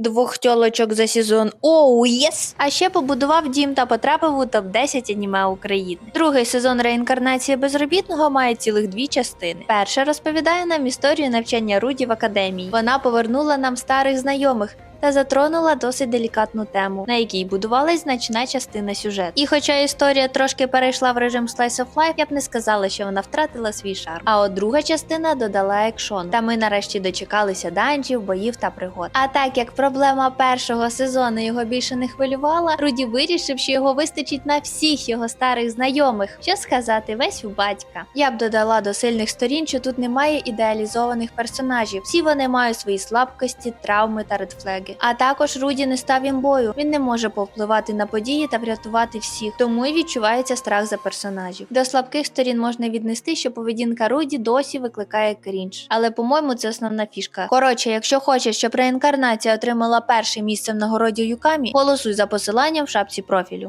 двох тьолочок за сезон. Оу, єс! А ще побудував дім та потрапив у топ-10 аніме України. Другий сезон реінкарнації безробітного має цілих дві частини. Перша розповідає нам історію навчання Руді в академії. Вона повернула нам старих знайомих. Та затронула досить делікатну тему, на якій будувалась значна частина сюжету. І хоча історія трошки перейшла в режим Slice of Life, я б не сказала, що вона втратила свій шарм. А от друга частина додала екшон. Та ми нарешті дочекалися данжів, боїв та пригод. А так як проблема першого сезону його більше не хвилювала, Руді вирішив, що його вистачить на всіх його старих знайомих. Що сказати, весь у батька. Я б додала до сильних сторін, що тут немає ідеалізованих персонажів. Всі вони мають свої слабкості, травми та редфлеги. А також Руді не став імбою. Він не може повпливати на події та врятувати всіх, тому й відчувається страх за персонажів. До слабких сторін можна віднести, що поведінка Руді досі викликає крінж. Але по-моєму, це основна фішка. Коротше, якщо хочеш, щоб реінкарнація отримала перше місце в нагороді Юкамі, голосуй за посиланням в шапці профілю.